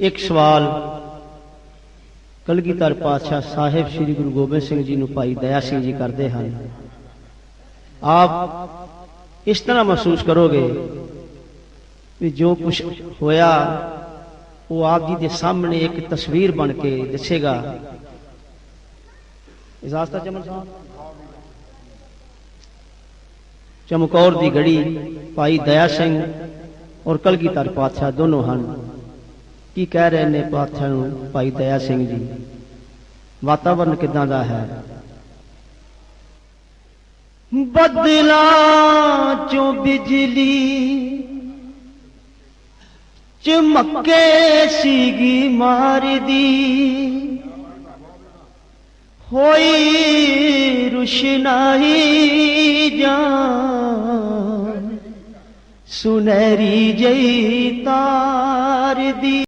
ਇੱਕ ਸਵਾਲ ਕਲਗੀਧਰ ਪਾਤਸ਼ਾਹ ਸਾਹਿਬ ਸ੍ਰੀ ਗੁਰੂ ਗੋਬਿੰਦ ਸਿੰਘ ਜੀ ਨੂੰ ਭਾਈ ਦਇਆ ਸਿੰਘ ਜੀ ਕਰਦੇ ਹਨ ਆਪ ਇਸ ਤਰ੍ਹਾਂ ਮਹਿਸੂਸ ਕਰੋਗੇ ਵੀ ਜੋ ਕੁਝ ਹੋਇਆ ਉਹ ਆਪ ਜੀ ਦੇ ਸਾਹਮਣੇ ਇੱਕ ਤਸਵੀਰ ਬਣ ਕੇ ਦਿਸੇਗਾ ਇਜਾਜ਼ਤ ਹੈ ਚਮਨ ਸਾਹਿਬ ਚਮਕੌਰ ਦੀ ਗੜੀ ਭਾਈ ਦਇਆ ਸਿੰਘ ਔਰ ਕਲਗੀਧਰ ਪਾਤਸ਼ਾਹ ਦੋਨੋਂ ਹਨ ਕੀ ਕਹਿ ਰਹੇ ਨੇ ਪਾਤਸ਼ਾਹ ਨੂੰ? ਭਾਈ ਦਇਆ ਸਿੰਘ ਜੀ, ਵਾਤਾਵਰਨ ਕਿਦਾਂ ਦਾ ਹੈ? ਬਦਲਾ ਚੋਂ ਬਿਜਲੀ ਚਮਕੇ ਸੀਗੀ ਮਾਰਦੀ। ਹੋਈ ਰੁਸ਼ਨਾਈ ਜਾਂ ਸੁਨਹਿਰੀ ਜਈ ਤਾਰਦੀ।